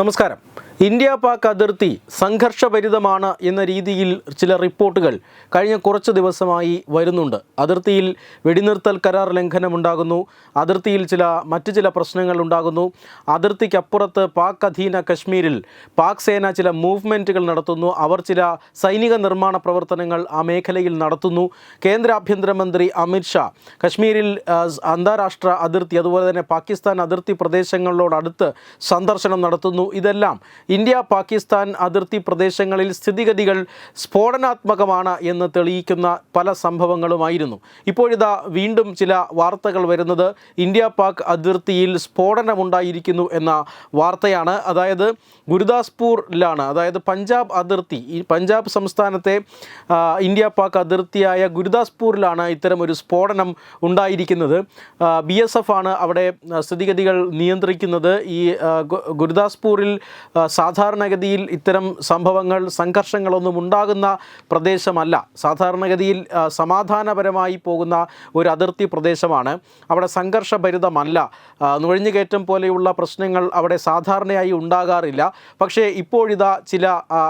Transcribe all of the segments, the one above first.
നമസ്കാരം. ഇന്ത്യ പാക് അതിർത്തി സംഘർഷഭരിതമാണ് എന്ന രീതിയിൽ ചില റിപ്പോർട്ടുകൾ കഴിഞ്ഞ കുറച്ച് ദിവസമായി വരുന്നുണ്ട്. അതിർത്തിയിൽ വെടിനിർത്തൽ കരാർ ലംഘനമുണ്ടാകുന്നു. അതിർത്തിയിൽ ചില മറ്റ് ചില പ്രശ്നങ്ങൾ ഉണ്ടാകുന്നു. അതിർത്തിക്കപ്പുറത്ത് പാക് അധീന കശ്മീരിൽ പാക് സേന ചില മൂവ്മെന്റുകൾ നടത്തുന്നു. അവർ ചില സൈനിക നിർമ്മാണ പ്രവർത്തനങ്ങൾ ആ മേഖലയിൽ നടത്തുന്നു. കേന്ദ്ര ആഭ്യന്തരമന്ത്രി അമിത്ഷാ കശ്മീരിൽ അന്താരാഷ്ട്ര അതിർത്തി അതുപോലെ തന്നെ പാകിസ്ഥാൻ അതിർത്തി പ്രദേശങ്ങളോടടുത്ത് സന്ദർശനം നടത്തുന്നു. ഇതെല്ലാം ഇന്ത്യ പാകിസ്ഥാൻ അതിർത്തി പ്രദേശങ്ങളിൽ സ്ഥിതിഗതികൾ സ്ഫോടനാത്മകമാണ് എന്ന് തെളിയിക്കുന്ന പല സംഭവങ്ങളുമായിരുന്നു. ഇപ്പോഴിതാ വീണ്ടും ചില വാർത്തകൾ വരുന്നത് ഇന്ത്യ പാക് അതിർത്തിയിൽ സ്ഫോടനമുണ്ടായിരിക്കുന്നു എന്ന വാർത്തയാണ്. അതായത് ഗുരുദാസ്പൂരിലാണ് അതായത് പഞ്ചാബ് അതിർത്തി ഈ പഞ്ചാബ് സംസ്ഥാനത്തെ ഇന്ത്യ പാക് അതിർത്തിയായ ഗുരുദാസ്പൂരിലാണ് ഇത്തരം ഒരു സ്ഫോടനം ഉണ്ടായിരിക്കുന്നത്. ബി എസ് എഫ് ആണ് അവിടെ സ്ഥിതിഗതികൾ നിയന്ത്രിക്കുന്നത്. ഈ ഗുരുദാസ്പൂരിൽ സാധാരണഗതിയിൽ ഇത്തരം സംഭവങ്ങൾ സംഘർഷങ്ങളൊന്നും ഉണ്ടാകുന്ന പ്രദേശമല്ല. സാധാരണഗതിയിൽ സമാധാനപരമായി പോകുന്ന ഒരു അതിർത്തി പ്രദേശമാണ്. അവിടെ സംഘർഷഭരിതമല്ല. നുഴഞ്ഞുകയറ്റം പോലെയുള്ള പ്രശ്നങ്ങൾ അവിടെ സാധാരണയായി ഉണ്ടാകാറില്ല. പക്ഷേ ഇപ്പോഴിതാ ചില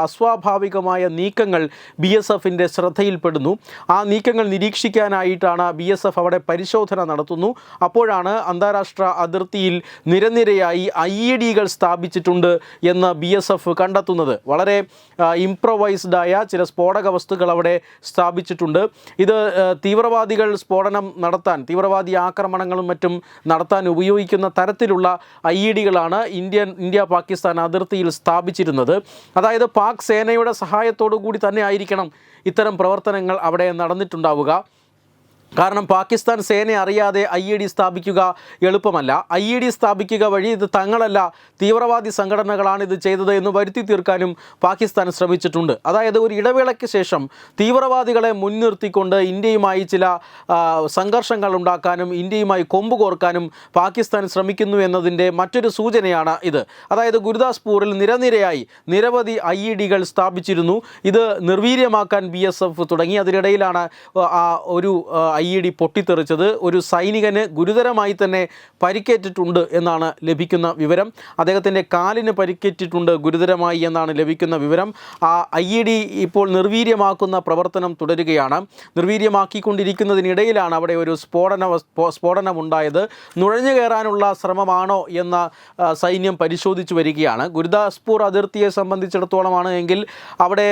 അസ്വാഭാവികമായ നീക്കങ്ങൾ ബി എസ് എഫിന്റെ ശ്രദ്ധയിൽപ്പെടുന്നു. ആ നീക്കങ്ങൾ നിരീക്ഷിക്കാനായിട്ടാണ് ബി എസ് എഫ് അവിടെ പരിശോധന നടത്തുന്നു. അപ്പോഴാണ് അന്താരാഷ്ട്ര അതിർത്തിയിൽ നിരനിരയായി ഐ ഇ ഡികൾ സ്ഥാപിച്ചിട്ടുണ്ട് എന്ന് ബി എസ് എഫ് കണ്ടെത്തുന്നത്. വളരെ ഇംപ്രൊവൈസ്ഡ് ആയ ചില സ്ഫോടക വസ്തുക്കൾ അവിടെ സ്ഥാപിച്ചിട്ടുണ്ട്. ഇത് തീവ്രവാദികൾ സ്ഫോടനം നടത്താൻ തീവ്രവാദി ആക്രമണങ്ങളും മറ്റും നടത്താൻ ഉപയോഗിക്കുന്ന തരത്തിലുള്ള ഐ ഇ ഡികളാണ് ഇന്ത്യൻ ഇന്ത്യ പാകിസ്ഥാൻ അതിർത്തിയിൽ സ്ഥാപിച്ചിരുന്നത്. അതായത് പാക് സേനയുടെ സഹായത്തോടു കൂടി തന്നെ ആയിരിക്കണം ഇത്തരം പ്രവർത്തനങ്ങൾ അവിടെ നടന്നിട്ടുണ്ടാവുക. കാരണം പാകിസ്ഥാൻ സേന അറിയാതെ ഐ ഇ ഡി സ്ഥാപിക്കുക എളുപ്പമല്ല. ഐ ഇ ഡി സ്ഥാപിക്കുക വഴി ഇത് തങ്ങളല്ല തീവ്രവാദി സംഘടനകളാണ് ഇത് ചെയ്തത് എന്ന് വരുത്തി തീർക്കാനും പാകിസ്ഥാൻ ശ്രമിച്ചിട്ടുണ്ട്. അതായത് ഒരു ഇടവേളയ്ക്ക് ശേഷം തീവ്രവാദികളെ മുൻനിർത്തിക്കൊണ്ട് ഇന്ത്യയുമായി ചില സംഘർഷങ്ങൾ ഉണ്ടാക്കാനും ഇന്ത്യയുമായി കൊമ്പ് കോർക്കാനും പാകിസ്ഥാൻ ശ്രമിക്കുന്നു എന്നതിന്റെ മറ്റൊരു സൂചനയാണ് ഇത്. അതായത് ഗുരുദാസ്പൂരിൽ നിരനിരയായി നിരവധി ഐ ഇ ഡികൾ സ്ഥാപിച്ചിരുന്നു. ഇത് നിർവീര്യമാക്കാൻ ബി എസ് എഫ് തുടങ്ങി. അതിനിടയിലാണ് ഒരു ഐ ഡി പൊട്ടിത്തെറിച്ചത് ഒരു സൈനികന് ഗുരുതരമായി തന്നെ പരിക്കേറ്റിട്ടുണ്ട് എന്നാണ് ലഭിക്കുന്ന വിവരം. അദ്ദേഹത്തിന്റെ കാലിന് പരിക്കേറ്റിട്ടുണ്ട് ഗുരുതരമായി എന്നാണ് ലഭിക്കുന്ന വിവരം. ആ ഐ ഇ ഡി ഇപ്പോൾ നിർവീര്യമാക്കുന്ന പ്രവർത്തനം തുടരുകയാണ്. നിർവീര്യമാക്കിക്കൊണ്ടിരിക്കുന്നതിനിടയിലാണ് അവിടെ ഒരു സ്ഫോടന സ്ഫോടനം സ്ഫോടനമുണ്ടായത്. നുഴഞ്ഞു കയറാനുള്ള ശ്രമമാണോ എന്ന സൈന്യം പരിശോധിച്ചു വരികയാണ്. ഗുരുദാസ്പൂർ അതിർത്തിയെ സംബന്ധിച്ചിടത്തോളമാണ് എങ്കിൽ അവിടെ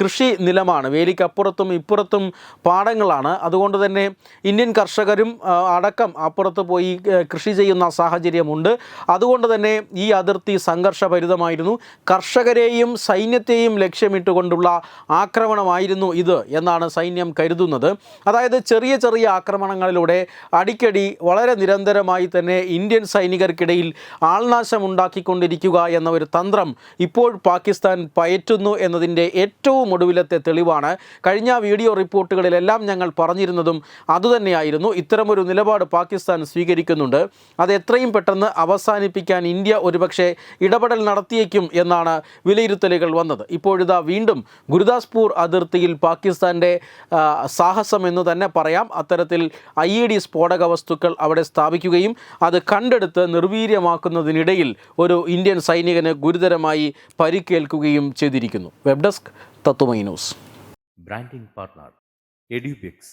കൃഷി നിലമാണ്. വേലിക്കപ്പുറത്തും ഇപ്പുറത്തും പാടങ്ങളാണ്. അതുകൊണ്ട് തന്നെ ഇന്ത്യൻ കർഷകരും അടക്കം അപ്പുറത്ത് പോയി കൃഷി ചെയ്യുന്ന സാഹചര്യമുണ്ട്. അതുകൊണ്ട് തന്നെ ഈ അതിർത്തി സംഘർഷഭരിതമായിരുന്നു. കർഷകരെയും സൈന്യത്തെയും ലക്ഷ്യമിട്ടുകൊണ്ടുള്ള ആക്രമണമായിരുന്നു ഇത് എന്നാണ് സൈന്യം കരുതുന്നത്. അതായത് ചെറിയ ചെറിയ ആക്രമണങ്ങളിലൂടെ അടിക്കടി വളരെ നിരന്തരമായി തന്നെ ഇന്ത്യൻ സൈനികർക്കിടയിൽ ആൾനാശം ഉണ്ടാക്കിക്കൊണ്ടിരിക്കുക എന്ന ഒരു തന്ത്രം ഇപ്പോൾ പാകിസ്ഥാൻ പയറ്റുന്നു എന്നതിന്റെ ഏറ്റവും ഒടുവിലത്തെ തെളിവാണ്. കഴിഞ്ഞ വീഡിയോ റിപ്പോർട്ടുകളിലെല്ലാം ഞങ്ങൾ പറഞ്ഞിരുന്നതും അതുതന്നെയായിരുന്നു ഇത്തരമൊരു നിലപാട് പാകിസ്ഥാൻ സ്വീകരിക്കുന്നുണ്ട്. അത് എത്രയും പെട്ടെന്ന് അവസാനിപ്പിക്കാൻ ഇന്ത്യ ഒരുപക്ഷെ ഇടപെടൽ നടത്തിയേക്കും എന്നാണ് വിലയിരുത്തലുകൾ വന്നത്. ഇപ്പോഴിതാ വീണ്ടും ഗുരുദാസ്പൂർ അതിർത്തിയിൽ പാകിസ്ഥാന്റെ സാഹസം എന്ന് തന്നെ പറയാം. അത്തരത്തിൽ ഐ ഇ ഡി സ്ഫോടക വസ്തുക്കൾ അവിടെ സ്ഥാപിക്കുകയും അത് കണ്ടെടുത്ത് നിർവീര്യമാക്കുന്നതിനിടയിൽ ഒരു ഇന്ത്യൻ സൈനികന് ഗുരുതരമായി പരിക്കേൽക്കുകയും ചെയ്തിരിക്കുന്നു. Web desk Tatwamayi news. Branding partner Edubix.